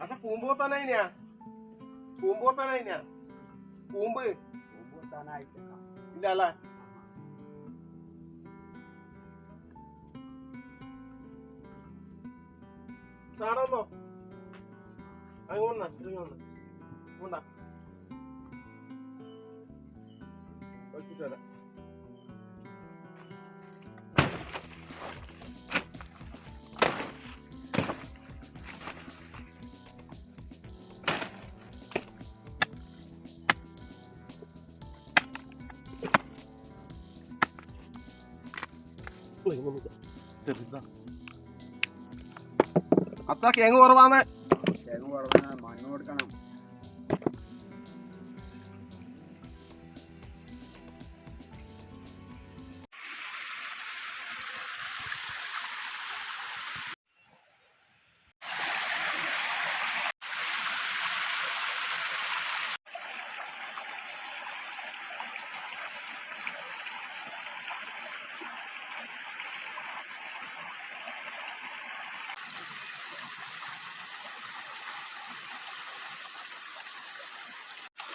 അച്ഛ പൂമ്പോത്താനായിനാ പൂമ്പോത്താനായിനാ പൂമ്പ് ഇല്ല അല്ലേ ചാടല്ലോ അങ്ങോട്ടാ ഇങ്ങോട്ടാ ഇങ്ങോട്ടാ വെച്ചിട്ട് വരാം. ചെറുതാ. അത്ര കേങ്ങ് കുറവാന്ന് മണ്ണ് കൊടുക്കണം.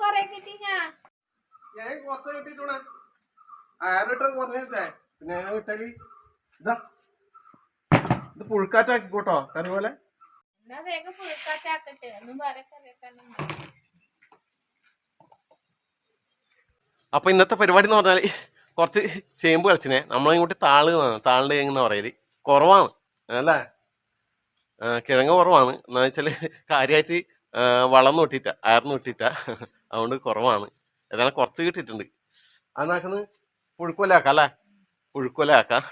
കൊറേ കിട്ടിഞ്ഞാ ഞാൻ കുറച്ച് കിട്ടിട്ടൂണ ആറിട്ടത് കുറഞ്ഞിട്ടേ പിന്നെ ഞാൻ വിട്ടൽ ഇതാ. ഇത് പുഴുക്കാറ്റാക്കിക്കോട്ടോ കറി പോലെ എന്നാ വേഗം പുഴുക്കാറ്റാക്കട്ടെ. ഒന്നും ഇന്നത്തെ പരിപാടി എന്ന് പറഞ്ഞാൽ കുറച്ച് ചേമ്പ് കളിച്ചിനെ. നമ്മളിങ്ങോട്ട് താൾ താളിന്റെ കിഴങ്ങെന്ന് പറയൽ. കുറവാണ്. അല്ലേ? കിഴങ്ങ് കുറവാണ്. എന്നാ വെച്ചാൽ കാര്യമായിട്ട് വളം നോട്ടിട്ട അയർന്ന് ഇട്ടിട്ട അതുകൊണ്ട് കുറവാണ്. ഏതായാലും കുറച്ച് കിട്ടിയിട്ടുണ്ട്. അതെന്നാക്കുന്നത് പുഴുക്കൊലാക്കാം അല്ലേ? പുഴുക്കൊലാക്കാം.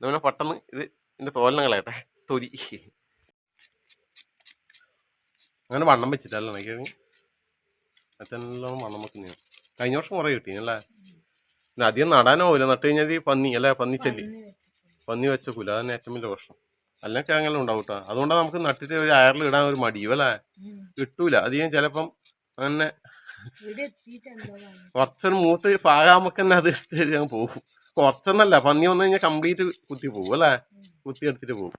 എന്നാ പെട്ടെന്ന് ഇത് ഇതിന്റെ തോലനം കളയട്ടെ. തൊലി. അങ്ങനെ വണ്ണം വെച്ചിട്ടല്ലേ എനിക്ക് മറ്റെല്ലാം വണ്ണം വെക്കുന്നതാണ് കഴിഞ്ഞ വർഷം കുറേ കിട്ടി അല്ലേ? പിന്നെ അധികം നടാനാവില്ല നട്ട് കഴിഞ്ഞാൽ പന്നി അല്ലേ? പന്നി ശല്യം പന്നി വെച്ചക്കൂല അതാണ് ഏറ്റവും വലിയ പ്രശ്നം. അല്ല കിഴങ്ങെല്ലാം ഉണ്ടാവും കേട്ടോ അതുകൊണ്ടാണ് നമുക്ക് നട്ടിട്ട് ഒരു അയറിൽ ഇടാൻ ഒരു മടിയും അല്ലേ കിട്ടൂല. അധികം ചിലപ്പം അങ്ങനെ കുറച്ചൊരു മൂത്ത് പാകാമൊക്കെ തന്നെ അത് എടുത്തിട്ട് ഞാൻ പോകും. കുറച്ചൊന്നല്ല പന്നി വന്നു കഴിഞ്ഞാൽ കംപ്ലീറ്റ് കുത്തി പോകും അല്ലേ? കുത്തി എടുത്തിട്ട് പോകും.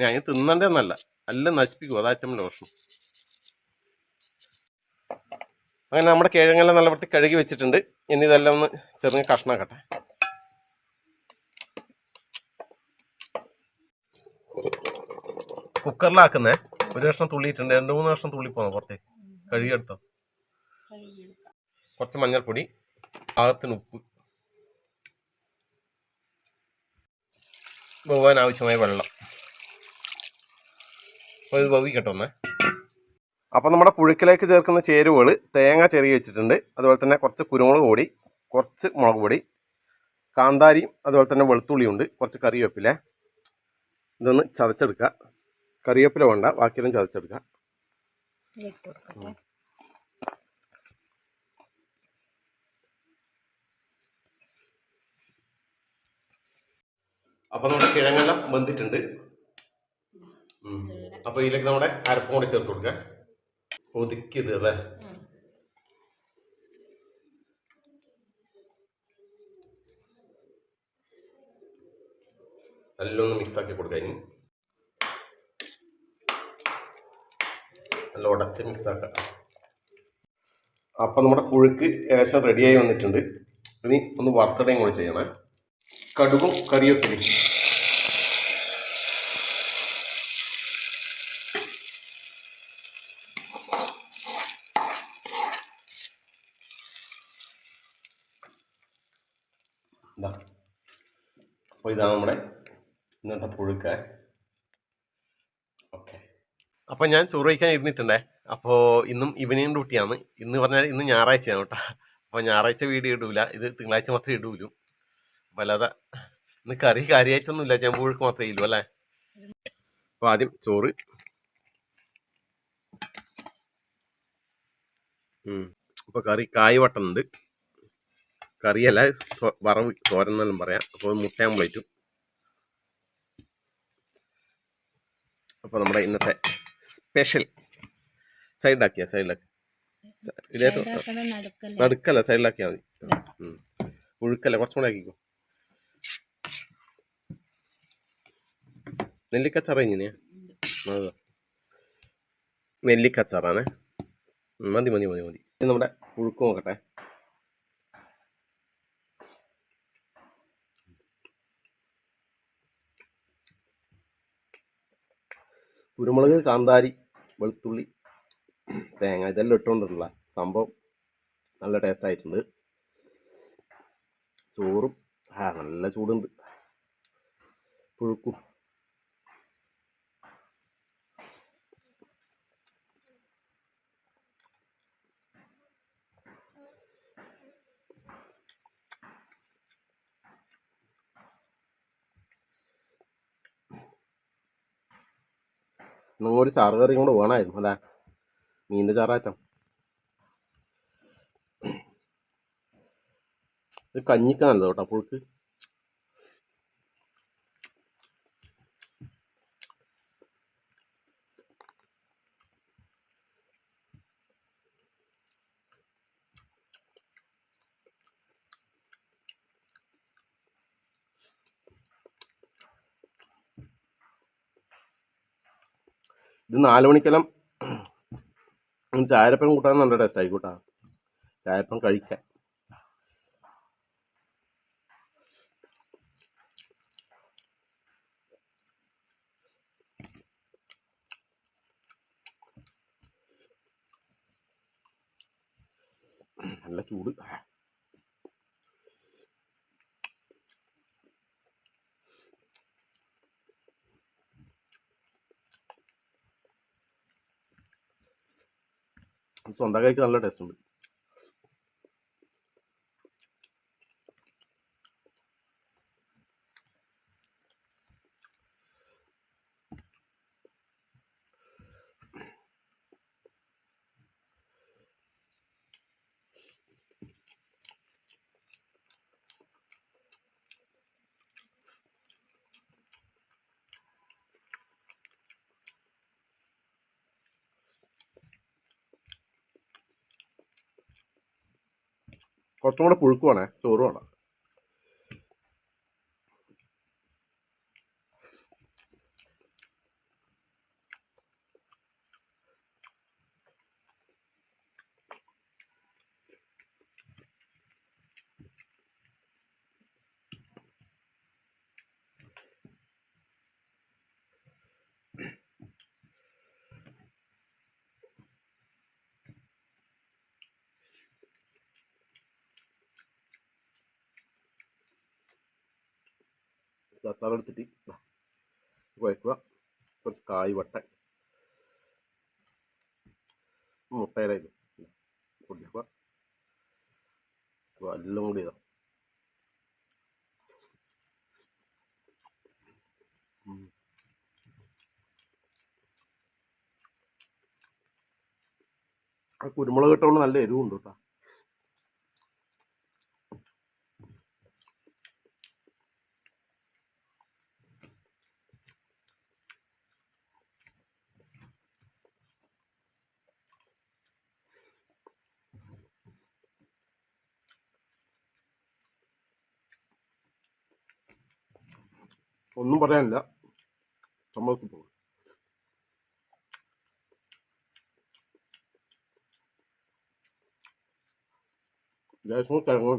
ഞാൻ അതിന് തിന്നണ്ടെന്നല്ല. എല്ലാം നശിപ്പിക്കും. അതാ ഏറ്റവും വലിയ പ്രശ്നം. അങ്ങനെ നമ്മുടെ കിഴങ്ങെല്ലാം നല്ല വൃത്തി കഴുകി വെച്ചിട്ടുണ്ട്. ഇനി ഇതെല്ലാം ഒന്ന് ചെറിയ കഷ്ണാക്കട്ടെ. കുക്കറിലാക്കുന്നേ. ഒരു കഷ്ണം തുള്ളിയിട്ടുണ്ട്. രണ്ട് മൂന്ന് കഷ്ണം തുള്ളി പോന്നോ പുറത്തേക്ക്? കഴുകിയെടുത്തോ? കുറച്ച് മഞ്ഞൾപ്പൊടി പാകത്തിന് ഉപ്പ്. വേവാൻ ആവശ്യമായ വെള്ളം. അപ്പോൾ ഇത് വേവിക്കട്ടെ ഒന്നേ. അപ്പോൾ നമ്മുടെ പുഴുക്കിലേക്ക് ചേർക്കുന്ന ചേരുവകൾ തേങ്ങ ചെറിയ വെച്ചിട്ടുണ്ട്. അതുപോലെ തന്നെ കുറച്ച് കുരുമുളക് പൊടി കുറച്ച് മുളക് പൊടി കാന്താരിയും അതുപോലെ തന്നെ വെളുത്തുള്ളിയും ഉണ്ട്. കുറച്ച് കറിവേപ്പില. ഇതൊന്ന് ചതച്ചെടുക്കുക. കറിവേപ്പില വേണ്ട ബാക്കിയെല്ലാം ചതച്ചെടുക്കാം. അപ്പൊ നമ്മുടെ കിഴങ്ങെല്ലാം വെന്തിട്ടുണ്ട്. അപ്പൊ ഇതിലേക്ക് നമ്മുടെ അരപ്പും കൂടെ ചേർത്ത് കൊടുക്കുക ഒതുക്കിയത് അല്ലേ? നല്ലൊന്ന് മിക്സ് ആക്കി കൊടുക്കാൻ ഇനി. നല്ല ഉടച്ച് മിക്സ് ആക്കാം. അപ്പം നമ്മുടെ പുഴുക്ക് ഏകദേശം റെഡിയായി വന്നിട്ടുണ്ട്. ഇനി ഒന്ന് വറുത്തടയും കൂടി ചെയ്യണേ. കടുകും കറിയൊക്കെ അപ്പോൾ ഇതാണ് നമ്മുടെ ഇന്നത്തെ പുഴുക്ക. ഓക്കെ അപ്പോൾ ഞാൻ ചോറ് കഴിക്കാൻ ഇരുന്നിട്ടുണ്ടേ. അപ്പോൾ ഇന്നും ഈവനിങ് ഡ്യൂട്ടിയാണ് ഇന്ന് പറഞ്ഞാൽ ഇന്ന് ഞായറാഴ്ചയാണ് കേട്ടോ. അപ്പോൾ ഞായറാഴ്ച വീഡിയോ ഇടൂല. ഇത് തിങ്കളാഴ്ച മാത്രമേ ഇടൂലൂ. വല്ലാതെ ഇന്ന് കറി കാര്യമായിട്ടൊന്നുമില്ല ചെമ്പുഴുക്ക് മാത്രമേ ഇല്ലൂ അല്ലേ? അപ്പോൾ ആദ്യം ചോറ്. അപ്പോൾ കറി കായ് വട്ടുന്നുണ്ട് കറിയല്ല വറവ് തോരൻ എന്നെല്ലാം പറയാം അപ്പോൾ മുട്ട പ്ലേറ്റും അപ്പോൾ നമ്മുടെ ഇന്നത്തെ സ്പെഷ്യൽ. സൈഡിലാക്കിയ സൈഡിലാക്കി. നടുക്കല്ല? സൈഡിലാക്കിയാൽ മതി. ഒഴുക്കല്ല പുഴുക്കല്ല കുറച്ചും കൂടെ ആക്കിക്കോ. നെല്ലിക്കച്ചാറ ഇങ്ങനെയാ? നെല്ലിക്കച്ചാറാണേ? മതി മതി മതി മതി. നമ്മുടെ പുഴുക്ക് നോക്കട്ടെ. കുരുമുളക് കാന്താരി വെളുത്തുള്ളി തേങ്ങ ഇതെല്ലാം ഇട്ടുകൊണ്ടുള്ള സംഭവം നല്ല ടേസ്റ്റ് ആയിട്ടുണ്ട്. ചോറും ആ നല്ല ചൂടുണ്ട്. പുഴുക്കും. നിങ്ങൾ ഒരു ചാറ് കൂടെ വേണമായിരുന്നു അല്ലേ? മീനിന്റെ ചാറാറ്റം. ഇത് കഞ്ഞിക്ക് നല്ലത് കേട്ടോ പുഴുക്ക്. ഇത് നാല് മണിക്കെല്ലാം ചായരപ്പം കൂട്ടാൻ നല്ല ടേസ്റ്റ് ആയിക്കോട്ടാ ചായപ്പം കഴിക്കാൻ. നല്ല ചൂട്. സ്വന്തം നല്ല ടേസ്റ്റ് ഉണ്ട്. കുറച്ചും കൂടെ പുഴുക്ക് വേണേ അച്ചാറെടുത്തിട്ട് കുഴക്കുക. കുറച്ച് കായ് വട്ട. മുട്ടയുടെ ഇത് അപ്പോൾ എല്ലാം കൂടി ഇതാ. ആ കുരുമുളക് ഇട്ടുകൊണ്ട് നല്ല എരിവുണ്ട് കേട്ടോ. ഒന്നും പറയാനില്ല. സംഭവം പോകും. ഗ്യാസ് കിഴങ്ങ്